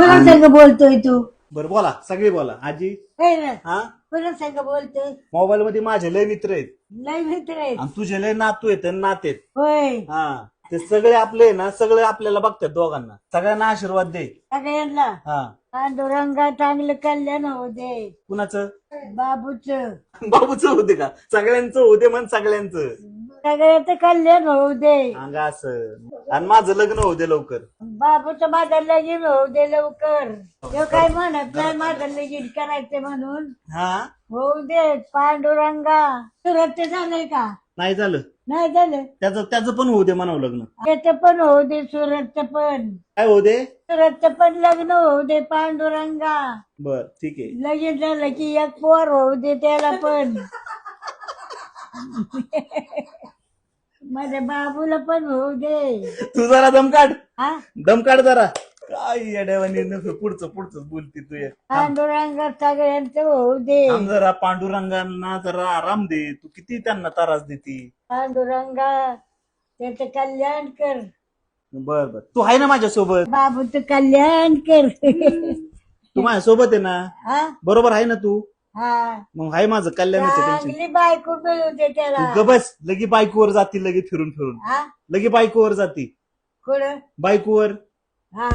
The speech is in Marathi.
कोणा संग बोलतोय तू? बरं बोला. सगळे बोला. आजी? हे ना हा? कोणा संग बोलतोय? मोबाईल मध्ये माझे लय मित्र आहेत. लय मित्र आहेत. आणि तुझे लय नातू आहेत आणि नाते आहेत. होय. हा. ते सगळे आपले ना सगळे आपल्याला बघतात दोघांना. सगळ्यांना आशीर्वाद दे. सगळ्यांना? हा. पांडुरंगा चांगलं कल्याण होऊ दे. कुणाचं? बाबूच. बाबूचं होते का? सगळ्यांचं होते म्हण सगळ्यांचं. सगळ्याचं कल्याण होऊ दे. असं. आणि माझं लग्न होऊ दे लवकर. बाबूचं माझं लगीन होऊ दे लवकर. तो काय म्हणत नाही माझं लगीन करायचं म्हणून. हा? होऊ दे पांडुरंगा. सुरत झालंय का? नाही झालं. नाही झालं. त्याचं त्याचं पण होऊ दे म्हणावं लग्न. त्याचं पण होऊ दे सुरतचं पण. काय होऊ दे? सुरतचं पण लग्न होऊ दे पांडुरंगा. बर ठीक आहे. लगीन झालं की एक पोर होऊ दे त्याला पण. माझ्या बाबूला पण होऊ दे. तू जरा दम काढ. हा? दम काढ जरा. काय येड्यावानी पुढचं पुढचं बोलती तू ये. पांडुरंगा सगळ्यांचं होऊ दे. थांब जरा पांडुरंगांना जरा आराम दे. तू किती त्यांना त्रास देती? पांडुरंगा त्याचं कल्याण कर. बर बर. तू आहे ना माझ्यासोबत? बाबूचं कल्याण कर. तू माझ्यासोबत आहे ना? हा? बरोबर आहे ना तू? हा. मग आहे माझं कल्याणाचं टेन्शन चांगली बायको मिळू दे त्याला. तू ग बस लगी बायकोवर जाती लगे फिरून फिरून. हा? लगे बायकोवर जाती. कुठं? बायकोवर. हा.